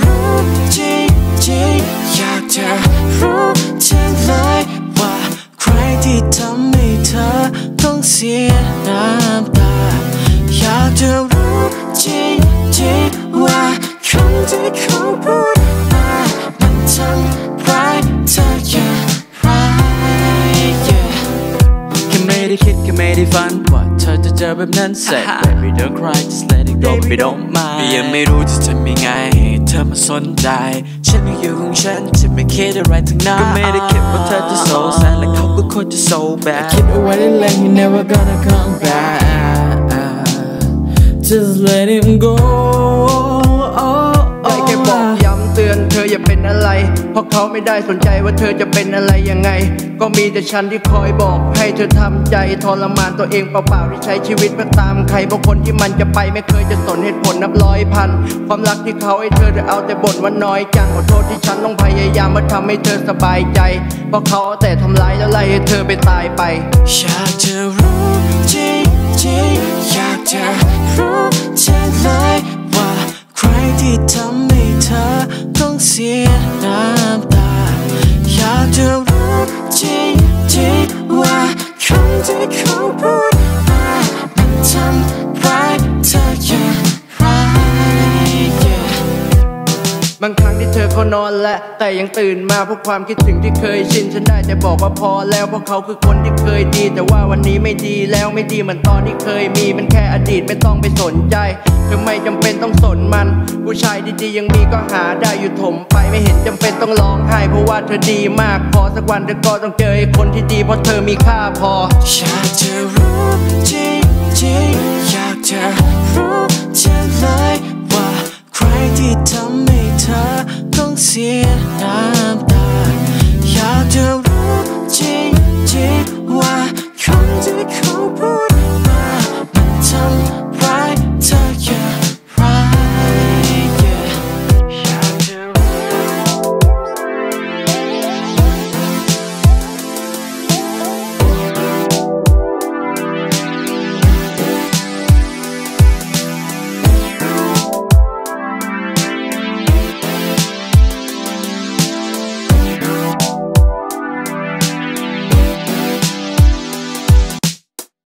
รู้จริงจริงอยากจะรู้จริงเลยว่าใครที่ทำให้เธอต้องเสียน้ำตา อยากจะรู้จริงจริงว่าคำที่เขาพูดมามันทำร้ายเธออย่างไรแค่ไม่ได้คิดแค่ไม่ได้ฝันว่าเธอจะเจอแบบนั้นเสร็จ baby don't cry just let it go baby don't mind ยังไม่รู้จะทำยังไง ธอมาสนใจ ฉันก็อยู่ของฉันจะไม่คิดอะไรทั้งนั้นก็ไม่ได้คิดว่าเธอจะโซแซนและเขาก็ควรจะ so bad คิดเอาไว้เล่นๆ you never gonna come back just let him go เตือนเธออย่าเป็นอะไร เพราะเขาไม่ได้สนใจว่าเธอจะเป็นอะไรยังไง ก็มีแต่ฉันที่คอยบอกให้เธอทำใจทรมานตัวเองเปล่าๆที่ใช้ชีวิตเพื่อตามใครบางคนที่มันจะไปไม่เคยจะสนเหตุผลนับร้อยพัน ความรักที่เขาให้เธอจะเอาแต่บ่นว่าน้อยจังขอโทษที่ฉันต้องพยายามมาทำให้เธอสบายใจ เพราะเขาเอาแต่ทำร้ายแล้วไล่ให้เธอไปตายไปอยากจะรู้จริงจริงๆอยากจะรู้เธอเลยว่าใครที่ เธอต้องเสียน้ำตา อยากจะรู้จริงจริงๆว่าคำที่เขาพูดมามันทำร้ายเธออย่างไรบางครั้งที่เธอก็นอนและแต่ยังตื่นมาเพราะความคิดถึงที่เคยชิน ฉันได้แต่บอกว่าพอแล้วเพราะเขาคือคนที่เคยดี แต่ว่าวันนี้ไม่ดีแล้วไม่ดีเหมือนตอนที่เคยมีมันแค่อดีตไม่ต้องไปสนใจ เธอไม่จำเป็นต้องสนมัน ผู้ชายดีๆยังมีก็หาได้อยู่ถมไปไม่เห็นจำเป็นต้องร้องไห้เพราะว่าเธอดีมากพอสักวันเธอก็ต้องเจอคนที่ดีเพราะเธอมีค่าพออยากจะรู้จริงๆอยากจะรู้จะเลยว่าใครที่ทำให้เธอต้องเสียน้ำตาอยากจะรู้จริงๆว่าคำที่เขาพูดมามันทำร้ายเธอ